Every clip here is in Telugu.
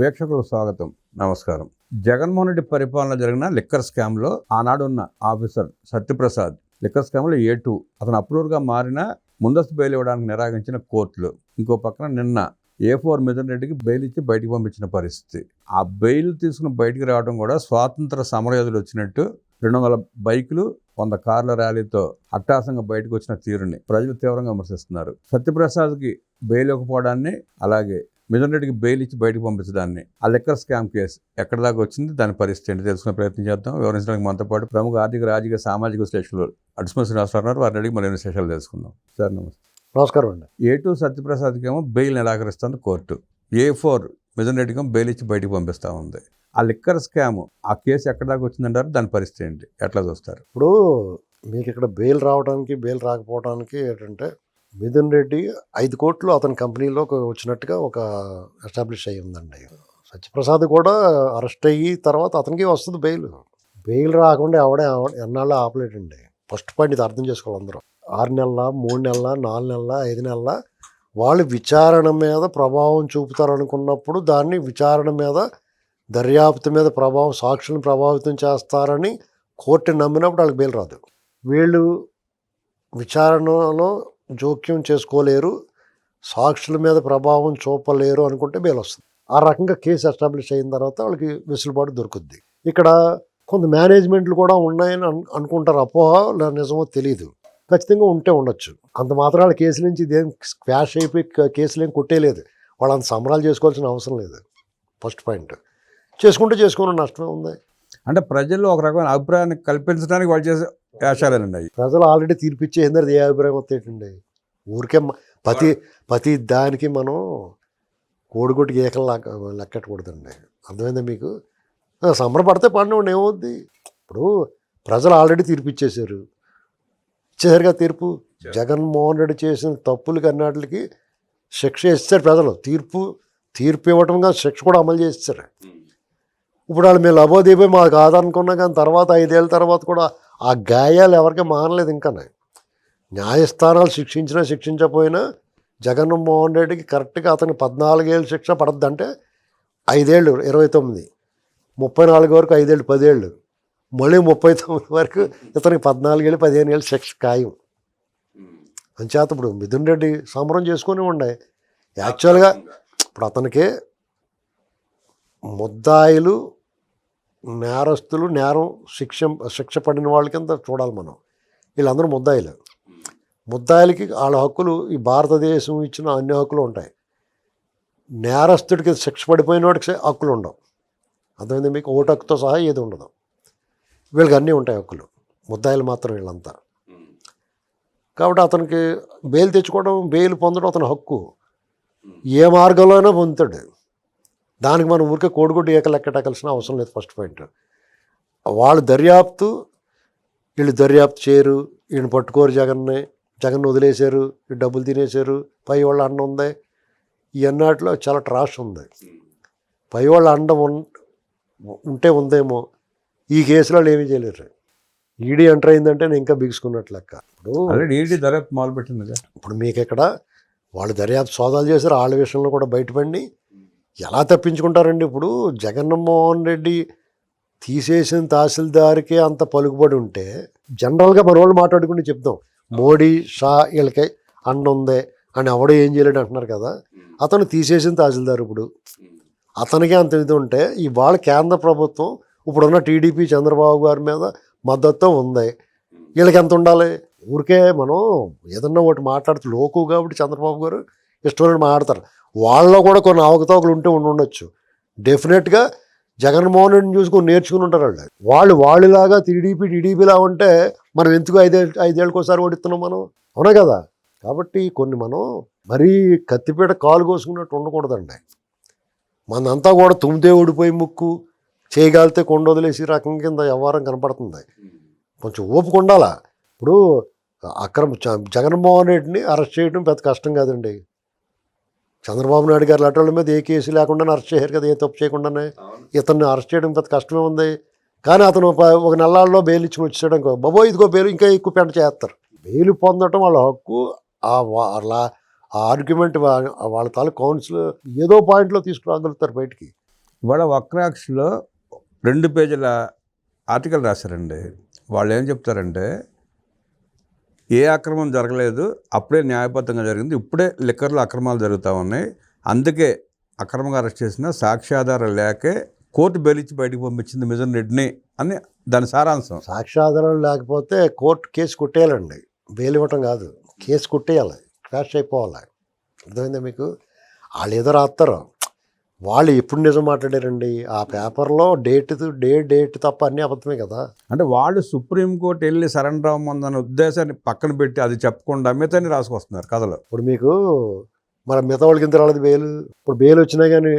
వీక్షకులకు స్వాగతం. నమస్కారం. జగన్మోహన్ రెడ్డి పరిపాలన జరిగిన లిక్కర్ స్కామ్లో ఆనాడున్న ఆఫీసర్ సత్యప్రసాద్ లిక్కర్ స్కామ్లో ఏ టూ అతను అప్రూవర్గా మారిన ముందస్తు బెయిల్ ఇవ్వడానికి నిరాకరించిన కోర్టులు. ఇంకో పక్కన నిన్న ఏ ఫోర్ మిథున్ రెడ్డికి బెయిల్ ఇచ్చి బయటికి పంపించిన పరిస్థితి. ఆ బెయిల్ తీసుకుని బయటికి రావడం కూడా స్వాతంత్ర సమరయోధులు వచ్చినట్టు రెండు వందల బైకులు వంద కార్ల ర్యాలీతో అట్టాసంగా బయటకు వచ్చిన తీరుని ప్రజలు తీవ్రంగా విమర్శిస్తున్నారు. సత్యప్రసాద్కి బెయిల్ ఇవ్వకపోవడాన్ని అలాగే మిథున్ రెడ్డికి బెయిల్ ఇచ్చి బయటకు పంపించడాన్ని. ఆ లెక్కర్ స్కామ్ కేసు ఎక్కడి దాకా వచ్చింది? దాని పరిస్థితి ఏంటి? తెలుసుకునే ప్రయత్నం చేద్దాం. వివరించడానికి మనతో పాటు ప్రముఖ ఆర్థిక రాజకీయ సామాజిక విశ్లేషకులు అడిస్మ శ్రీనివాసరావు ఉన్నారు. వారిని అడిగి మరిన్ని విశేషాలు తెలుసుకుందాం. సార్ నమస్తే. నమస్కారం అండి. ఏ టూ సత్యప్రసాద్కి ఏమో బెయిల్ నిరాకరిస్తుంది కోర్టు. ఏ ఫోర్ మిథున్ రెడ్డికి బెయిల్ ఇచ్చి బయటకు పంపిస్తూ ఉంది. ఆ లిక్కర్ స్కామ్ ఆ కేసు ఎక్కడి దాకా వచ్చిందంటారు? దాని పరిస్థితి ఏంటి? ఎట్లా చూస్తారు? ఇప్పుడు మీకు ఇక్కడ బెయిల్ రావడానికి బెయిల్ రాకపోవడానికి ఏంటంటే మిథున్ రెడ్డి ఐదు కోట్లు అతని కంపెనీలో వచ్చినట్టుగా ఒక ఎస్టాబ్లిష్ అయ్యి ఉందండి. సత్యప్రసాద్ కూడా అరెస్ట్ అయ్యి తర్వాత అతనికి వస్తుంది బెయిల్. బెయిల్ రాకుండా ఎవడే ఎన్నాళ్ళు ఆపలేటండి ఫస్ట్ పాయింట్ ఇది అర్థం చేసుకోవాలి అందరూ. ఆరు నెలల మూడు నెలల నాలుగు నెలల ఐదు నెలల వాళ్ళు విచారణ మీద ప్రభావం చూపుతారు అనుకున్నప్పుడు దాన్ని విచారణ మీద దర్యాప్తు మీద ప్రభావం సాక్షులను ప్రభావితం చేస్తారని కోర్టు నమ్మినప్పుడు వాళ్ళకి బెయిల్ రాదు. వీళ్ళు విచారణలో జోక్యం చేసుకోలేరు సాక్షుల మీద ప్రభావం చూపలేరు అనుకుంటే బెయిల్ వస్తుంది. ఆ రకంగా కేసు ఎస్టాబ్లిష్ అయిన తర్వాత వాళ్ళకి వెసులుబాటు దొరుకుద్ది. ఇక్కడ కొంత మేనేజ్మెంట్లు కూడా ఉన్నాయని అనుకుంటారు. అపోహ లేదా నిజమో తెలియదు ఖచ్చితంగా ఉంటే ఉండొచ్చు. అంత మాత్రాల కేసు నుంచి ఇదేం క్వాష్ అయిపోయి కేసులు ఏం కొట్టేయలేదు. వాళ్ళు అంత సంబరాలు చేసుకోవాల్సిన అవసరం లేదు. First point. చేసుకుంటే చేసుకున్న నష్టమే ఉంది. అంటే ప్రజల్లో ఒక రకమైన అభిప్రాయాన్ని కల్పించడానికి వాళ్ళు చేసే వేషాలేనండి అవి ప్రజలు ఆల్రెడీ తీర్పిచ్చే ఏందరి ఏ అభిప్రాయం వస్తాయండి ఊరికే ప్రతి ప్రతి దానికి మనం కోడిగుడ్డి గీకలు లెక్క లెక్కట్టకూడదండి అర్థమైందా మీకు? సంబరపడితే పండుగ ఏమవుద్ది? ఇప్పుడు ప్రజలు ఆల్రెడీ తీర్పిచ్చేశారు. ఇచ్చేసారుగా తీర్పు జగన్మోహన్ రెడ్డి చేసిన తప్పులకి అన్నిటికి శిక్ష ఇస్తారు ప్రజలు. తీర్పు తీర్పు ఇవ్వటంగా శిక్ష కూడా అమలు చేస్తారు. ఇప్పుడు వాళ్ళు మేము లబోదీపే మాకు కాదనుకున్నా కానీ తర్వాత ఐదేళ్ళ తర్వాత కూడా ఆ గాయాలు ఎవరికి మానలేదు ఇంకా న్యాయస్థానాలు శిక్షించినా శిక్షించకపోయినా జగన్మోహన్ రెడ్డికి కరెక్ట్గా అతనికి పద్నాలుగేళ్ళు శిక్ష పడద్దంటే ఐదేళ్ళు ఇరవై తొమ్మిది ముప్పై నాలుగు వరకు ఐదేళ్ళు పదేళ్ళు. మళ్ళీ ముప్పై తొమ్మిది వరకు ఇతనికి పద్నాలుగేళ్ళు పదిహేను ఏళ్ళు శిక్ష ఖాయం. అంచేత ఇప్పుడు మిథున్ రెడ్డి సంబరం చేసుకొని ఉండే. యాక్చువల్గా ఇప్పుడు అతనికి ముద్దాయిలు నేరస్తులు నేరం శిక్ష శిక్ష పడిన వాళ్ళ కింద చూడాలి మనం. వీళ్ళందరూ ముద్దాయిలు. ముద్దాయిలకి వాళ్ళ హక్కులు ఈ భారతదేశం ఇచ్చిన అన్ని హక్కులు ఉంటాయి. నేరస్తుడికి శిక్ష పడిపోయిన వాడికి హక్కులు ఉండవు. అర్థమైంది మీకు? ఓటు హక్కుతో సహా ఏది ఉండదు. వీళ్ళకి అన్నీ ఉంటాయి హక్కులు. ముద్దాయిలు మాత్రం వీళ్ళంతా. కాబట్టి అతనికి బెయిల్ తెచ్చుకోవడం బెయిల్ పొందడం అతని హక్కు. ఏ మార్గంలోనైనా పొందుతాడు. దానికి మనం ఊరికే కోడిగుడ్డు ఏక లెక్కటకాల్సిన అవసరం లేదు ఫస్ట్ పాయింట్. వాళ్ళు దర్యాప్తు వీళ్ళు దర్యాప్తు చేయరు వీళ్ళని పట్టుకోరు జగన్ని జగన్ వదిలేశారు వీళ్ళు డబ్బులు తినేశారు పై వాళ్ళ అండ ఉంది. ఈ అన్నాటిలో చాలా ట్రాష్ ఉంది. పై వాళ్ళ అండ ఉంటే ఉందేమో. ఈ కేసులో వాళ్ళు ఏమీ చేయలేరు. ఈడీ ఎంటర్ అయిందంటే నేను ఇంకా బిగుసుకున్నట్లు లెక్క. ఇప్పుడు ఆల్రెడీ ఈడీ దర్యాప్తు మొదలుపెట్టింది ఇప్పుడు మీకు ఇక్కడ వాళ్ళు దర్యాప్తు సోదాలు చేశారు వాళ్ళ విషయంలో కూడా బయటపడి ఎలా తప్పించుకుంటారండి ఇప్పుడు? జగన్మోహన్ రెడ్డి తీసేసిన తహసీల్దార్కే అంత పలుకుబడి ఉంటే జనరల్గా మన వాళ్ళు మాట్లాడుకుంటే చెప్తాం. మోడీ షా వీళ్ళకి అండ ఉంది అని ఎవడో ఏం చేయలేడు అంటున్నారు కదా. అతను తీసేసిన తహసీల్దార్ ఇప్పుడు. అతనికి అంత ఇది ఉంటే ఇవాళ కేంద్ర ప్రభుత్వం ఇప్పుడున్న టీడీపీ చంద్రబాబు గారి మీద మద్దతు ఉంది. వీళ్ళకి ఎంత ఉండాలి? ఊరికే మనం ఏదన్నా ఒకటి మాట్లాడుతూ లోకు కాబట్టి చంద్రబాబు గారు ఇష్టమైన మాట్లాడతారు. వాళ్ళలో కూడా కొన్ని అవకతవకలు ఉంటే ఉండి ఉండొచ్చు. డెఫినెట్గా జగన్మోహన్ రెడ్డిని చూసుకొని నేర్చుకుని ఉంటారు వాళ్ళు. వాళ్ళు వాళ్ళలాగా టీడీపీ టీడీపీలా ఉంటే మనం ఎందుకు ఐదే ఐదేళ్ళకోసారి ఓడిస్తున్నాం మనం? అవునా కదా? కాబట్టి కొన్ని మనం మరీ కత్తిపీట కాలు కోసుకున్నట్టు ఉండకూడదండి. మనంతా కూడా తుమ్మితే ఓడిపోయి ముక్కు చేయగలితే కొండ వదిలేసి రకం కింద వ్యవహారం కనపడుతుంది. కొంచెం ఓపిక ఉండాలా? ఇప్పుడు అక్రమ జ- జగన్మోహన్ రెడ్డిని అరెస్ట్ చేయడం పెద్ద కష్టం కాదండి. చంద్రబాబు నాయుడు గారి లెటర్ల మీద ఏ కేసు లేకుండా అరెస్ట్ చేయరు కదా ఏ తప్పు చేయకుండానే ఇతన్ని అరెస్ట్ చేయడం పెద్ద కష్టమే ఉంది. కానీ అతను ఒక నెలల్లో బెయిల్ ఇచ్చుకుని వచ్చాడు అనుకో బాబో ఇదిగో బెయిల్ ఇంకా ఎక్కువ పెంట చేస్తారు. బెయిల్ పొందడం వాళ్ళ హక్కు వాళ్ళ ఆ ఆర్గ్యుమెంట్ వాళ్ళ తాలూ కౌన్సిల్ ఏదో పాయింట్లో తీసుకురాగలుగుతారు బయటికి. ఇవాళ వక్రాక్షలో రెండు పేజీల ఆర్టికల్ రాశారండి. వాళ్ళు ఏం చెప్తారంటే ఏ అక్రమం జరగలేదు అప్పుడే న్యాయబద్ధంగా జరిగింది. ఇప్పుడే లిక్కర్లో అక్రమాలు జరుగుతూ ఉన్నాయి. అందుకే అక్రమంగా అరెస్ట్ చేసిన సాక్ష్యాధారం లేకే కోర్టు బెయిలిచ్చి బయటకు పంపించింది మిజన్ రెడ్డిని అని దాని సారాంశం. సాక్ష్యాధారాలు లేకపోతే కోర్టు కేసు కొట్టేయాలండి. బెయిల్ ఇవ్వటం కాదు. కేసు కొట్టేయాలి. క్రాష్ అయిపోవాలి. అర్థమైందా మీకు? వాళ్ళు ఏదో రాస్తారు వాళ్ళు ఎప్పుడు నిజం మాట్లాడారండి? ఆ పేపర్లో డేట్ డే డేట్ తప్ప అన్నీ అబద్ధమే కదా? అంటే వాళ్ళు సుప్రీంకోర్టు వెళ్ళి సరెండర్ అవ్వమందన్న ఉద్దేశాన్ని పక్కన పెట్టి అది చెప్పకుండా మిగతాన్ని రాసుకొస్తున్నారు కథలో. ఇప్పుడు మీకు మరి మిగతా వాళ్ళకి ఎంత రాలేదు బెయిల్? ఇప్పుడు బెయిల్ వచ్చినా కానీ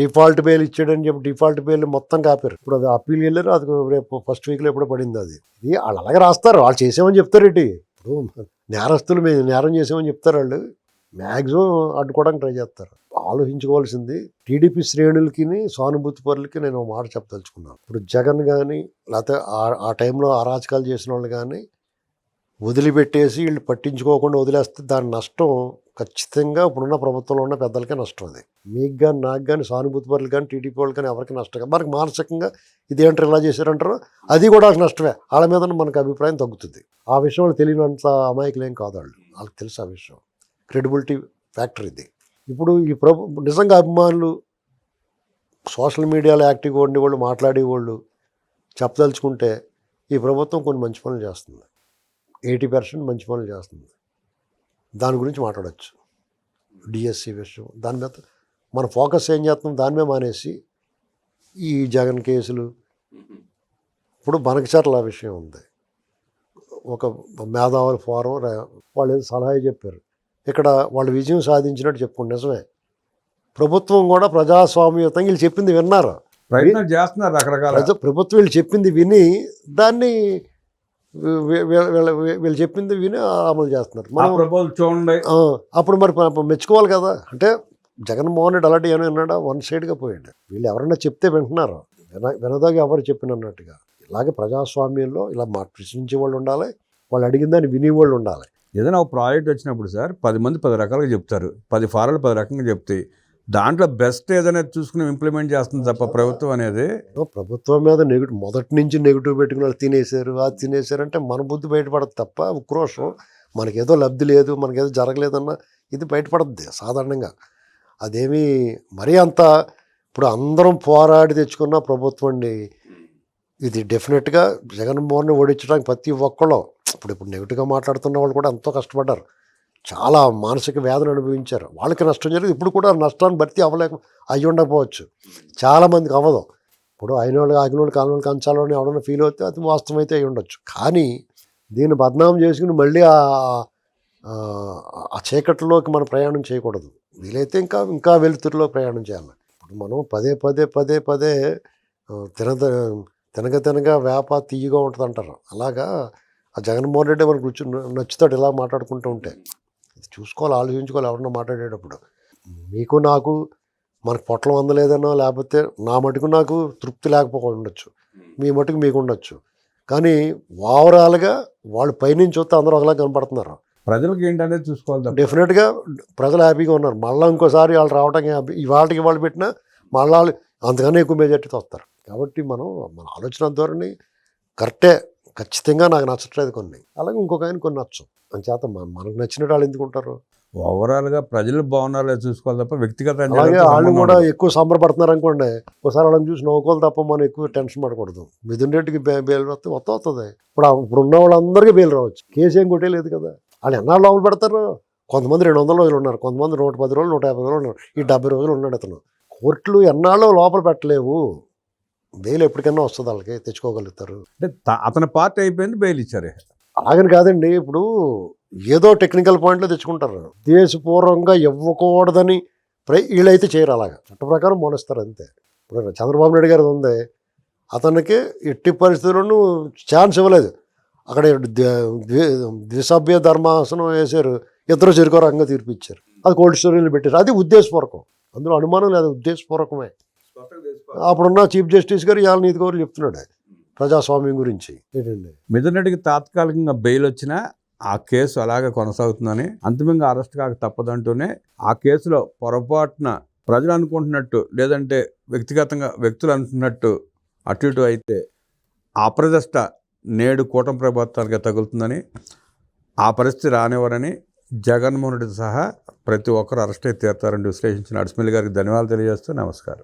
డిఫాల్ట్ బెయిల్ ఇచ్చాడని చెప్పి డిఫాల్ట్ బెయిల్ మొత్తం కాపారు. ఇప్పుడు అది అప్పీల్ వెళ్ళారు అది రేపు ఫస్ట్ వీక్లో ఎప్పుడో పడింది అది. ఇది వాళ్ళు అలాగే రాస్తారు వాళ్ళు చేసామని చెప్తారు ఇప్పుడు నేరస్తులు మేము నేరం చేసామని చెప్తారు వాళ్ళు. మ్యాక్సిమం అడ్డుకోవడానికి ట్రై చేస్తారు. ఆలోచించుకోవాల్సింది టీడీపీ శ్రేణులకి సానుభూతి పరులకి నేను మాట చెప్పదలుచుకున్నాను. ఇప్పుడు జగన్ కానీ లేకపోతే ఆ- టైంలో అరాచకాలు చేసిన వాళ్ళు కానీ వదిలిపెట్టేసి వీళ్ళు పట్టించుకోకుండా వదిలేస్తే దాని నష్టం ఖచ్చితంగా ఇప్పుడున్న ప్రభుత్వంలో ఉన్న పెద్దలకే నష్టం అది. మీకు కానీ నాకు కానీ సానుభూతి పరులు కానీ టీడీపీ వాళ్ళు కానీ ఎవరికి నష్టం కాదు. మనకి మానసికంగా ఇదేంటారు ఇలా చేశారంటారు. అది కూడా నష్టమే. వాళ్ళ మీద మనకు అభిప్రాయం తగ్గుతుంది. ఆ విషయంలో తెలియనంత అమాయకులు ఏం కాదు వాళ్ళు. వాళ్ళకి తెలుసు ఆ విషయం. క్రెడిబిలిటీ ఫ్యాక్టర్ ఇది. ఇప్పుడు ఈ ప్రభు నిజంగా అభిమానులు సోషల్ మీడియాలో యాక్టివ్గా ఉండేవాళ్ళు మాట్లాడేవాళ్ళు చెప్పదలుచుకుంటే ఈ ప్రభుత్వం కొన్ని మంచి పనులు చేస్తుంది. ఎయిటీ పర్సెంట్ మంచి పనులు చేస్తుంది. దాని గురించి మాట్లాడచ్చు. డిఎస్సి విషయం దాని మీద మన ఫోకస్ ఏం చేస్తున్నాం దాని మీద మానేసి ఈ జగన్ కేసులు. ఇప్పుడు బనకచర్ల విషయం ఉంది. ఒక మేధావుల ఫోరం వాళ్ళు ఏదో సలహా చెప్పారు. ఇక్కడ వాళ్ళు విజయం సాధించినట్టు చెప్పుకోండి నిజమే. ప్రభుత్వం కూడా ప్రజాస్వామ్యతంగా వీళ్ళు చెప్పింది విన్నారు. ప్రయత్నం చేస్తున్నారు రకరకాల ప్రభుత్వం వీళ్ళు చెప్పింది విని దాన్ని వీళ్ళ- చెప్పింది విని అమలు చేస్తున్నారు. మనం చూడండి. అప్పుడు మరి మెచ్చుకోవాలి కదా. అంటే జగన్మోహన్ రెడ్డి అలాంటి ఏమైనా విన్నాడా వన్ సైడ్గా పోయాడు. వీళ్ళు ఎవరైనా చెప్తే వింటున్నారు. విన వినదాగా ఎవరు చెప్పినన్నట్టుగా ఇలాగే ప్రజాస్వామ్యంలో ఇలా మా ప్రశ్నించే వాళ్ళు ఉండాలి. వాళ్ళు అడిగిన దాన్ని వినేవాళ్ళు ఉండాలి. ఏదైనా ఒక ప్రాజెక్ట్ వచ్చినప్పుడు సార్ పది మంది పది రకాలుగా చెప్తారు. పది ఫారాలు పది రకంగా చెప్తాయి దాంట్లో బెస్ట్ ఏదైనా చూసుకుని ఇంప్లిమెంట్ చేస్తుంది తప్ప ప్రభుత్వం అనేది ప్రభుత్వం మీద నెగిటివ్ మొదటి నుంచి నెగిటివ్ పెట్టుకుని వాళ్ళు తినేశారు అది తినేశారు అంటే మన బుద్ధి బయటపడదు తప్ప ఉక్రోషం. మనకేదో లబ్ధి లేదు మనకేదో జరగలేదన్న ఇది బయటపడద్ది సాధారణంగా. అదేమీ మరీ అంత ఇప్పుడు అందరం పోరాడి తెచ్చుకున్న ప్రభుత్వం అండి. ఇది డెఫినెట్గా జగన్మోహన్ ఓడించడానికి ప్రతి ఒక్కళ్ళు ఇప్పుడు ఇప్పుడు నెగిటివ్గా మాట్లాడుతున్న వాళ్ళు కూడా ఎంతో కష్టపడ్డారు. చాలా మానసిక వేదన అనుభవించారు. వాళ్ళకి నష్టం జరిగింది. ఇప్పుడు కూడా నష్టాన్ని భర్తీ అవ్వలేక అయ్యి ఉండకపోవచ్చు. చాలామందికి అవ్వదు. ఇప్పుడు అయిన వాళ్ళు ఆగిన వాళ్ళు కాని వాళ్ళు కంచాలని ఎవడన్నా ఫీల్ అవుతే అది వాస్తవమైతే అయి ఉండొచ్చు. కానీ దీన్ని బద్నాం చేసుకుని మళ్ళీ ఆ ఆ, చీకటిలోకి మనం ప్రయాణం చేయకూడదు. వీలైతే ఇంకా ఇంకా వెలుతురులో ప్రయాణం చేయాలి. ఇప్పుడు మనం పదే పదే పదే పదే తినద తినగ తినగా వేప తీయగా ఉంటుంది అంటారు అలాగా ఆ జగన్మోహన్ రెడ్డి మనకు రుచి నచ్చుతాడు ఇలా మాట్లాడుకుంటూ ఉంటే. ఇది చూసుకోవాలి ఆలోచించుకోవాలి ఎవరన్నా మాట్లాడేటప్పుడు. మీకు నాకు మనకు పొట్లం అందలేదనో లేకపోతే నా మటుకు నాకు తృప్తి లేకపోకుండా ఉండొచ్చు. మీ మటుకు మీకు ఉండొచ్చు. కానీ ఓవరాల్గా వాళ్ళు పైనుంచి వస్తే అందరూ ఒకలా కనపడుతున్నారు. ప్రజలకు ఏంటనేది చూసుకోవాలి డెఫినెట్గా ప్రజలు హ్యాపీగా ఉన్నారు. మళ్ళీ ఇంకోసారి వాళ్ళు రావడానికి హ్యాపీ ఇవాళకి వాళ్ళు పెట్టినా మళ్ళీ వాళ్ళు అంతకన్నా ఎక్కువ మెజార్టీతో వస్తారు. కాబట్టి మనం మన ఆలోచన ధోరణి కరెక్టే. ఖచ్చితంగా నాకు నచ్చట్లేదు కొన్ని. అలాగే ఇంకొక ఆయన కొన్ని నచ్చం అంచేత మన- మనకు నచ్చినట్టు వాళ్ళు ఎందుకు ఉంటారు ఓవరాల్గా ప్రజలు బాగున్నారో చూసుకోవాలి తప్ప వ్యక్తిగత అలాగే వాళ్ళు కూడా ఎక్కువ సంబరపడుతున్నారు అనుకోండి ఒకసారి వాళ్ళని చూసి నవ్వుకోవాలి తప్ప మనం ఎక్కువ టెన్షన్ పడకూడదు. మిథున్ రెడ్డికి బెయిల్ వస్తే వస్తా వస్తుంది ఇప్పుడు ఇప్పుడు ఉన్న వాళ్ళందరికీ బెయిల్ రావచ్చు. కేసు ఏం కొట్టేలేదు కదా. వాళ్ళు ఎన్నాళ్ళు లోపల పెడతారు? కొంతమంది రెండు వందల రోజులు ఉన్నారు కొంతమంది నూట పది రోజులు నూట యాభై రోజులు ఉన్నారు. ఈ డెబ్బై రోజులు ఉన్నాడు అతను. కోర్టులు ఎన్నాళ్ళు లోపల పెట్టలేవు. బెయిల్ ఎప్పటికైనా వస్తుంది వాళ్ళకి తెచ్చుకోగలుగుతారు. అంటే అతని పార్టీ అయిపోయింది బెయిల్ ఇచ్చారు? అలాగని కాదండి ఇప్పుడు ఏదో టెక్నికల్ పాయింట్లో తెచ్చుకుంటారు. దేశపూర్వంగా ఇవ్వకూడదని ప్ర- వీళ్ళైతే చేయరు అలాగా. చట్ట ప్రకారం మోనిస్తారు అంతే. ఇప్పుడు చంద్రబాబు నాయుడు గారు ఉంది. అతనికి ఎట్టి పరిస్థితుల్లోనూ ఛాన్స్ ఇవ్వలేదు. అక్కడ ద్వ- ద్వి- ద్విసభ్య ధర్మాసనం వేశారు. ఇద్దరు చెరుకో రకంగా తీర్పిచ్చారు. అది కోల్డ్ స్టోరీలు పెట్టారు. అది ఉద్దేశపూర్వకం. అందులో అనుమానం లేదు ఉద్దేశపూర్వకమే. అప్పుడున్న చీఫ్ జస్టిస్ గారు ఇవాళ నీతి గౌరవ చెప్తున్నాడు. ప్రజాస్వామ్యం గురించి. ఏంటండి? మిథున్ రెడ్డికి తాత్కాలికంగా బెయిల్ వచ్చినా ఆ కేసు అలాగే కొనసాగుతుందని అంతిమంగా అరెస్ట్ కాక తప్పదంటూనే ఆ కేసులో పొరపాటున ప్రజలు అనుకుంటున్నట్టు లేదంటే వ్యక్తిగతంగా వ్యక్తులు అనుకున్నట్టు అటు ఇటు అయితే ఆ అప్రదిష్ట నేడు కూటమి ప్రభుత్వానికి తగులుతుందని ఆ పరిస్థితి రానివ్వరని జగన్మోహన్ రెడ్డి సహా ప్రతి ఒక్కరు అరెస్ట్ అయితే తీరుతారని విశ్లేషించిన అడిసిమిల్లి గారికి ధన్యవాదాలు తెలియజేస్తూ నమస్కారం.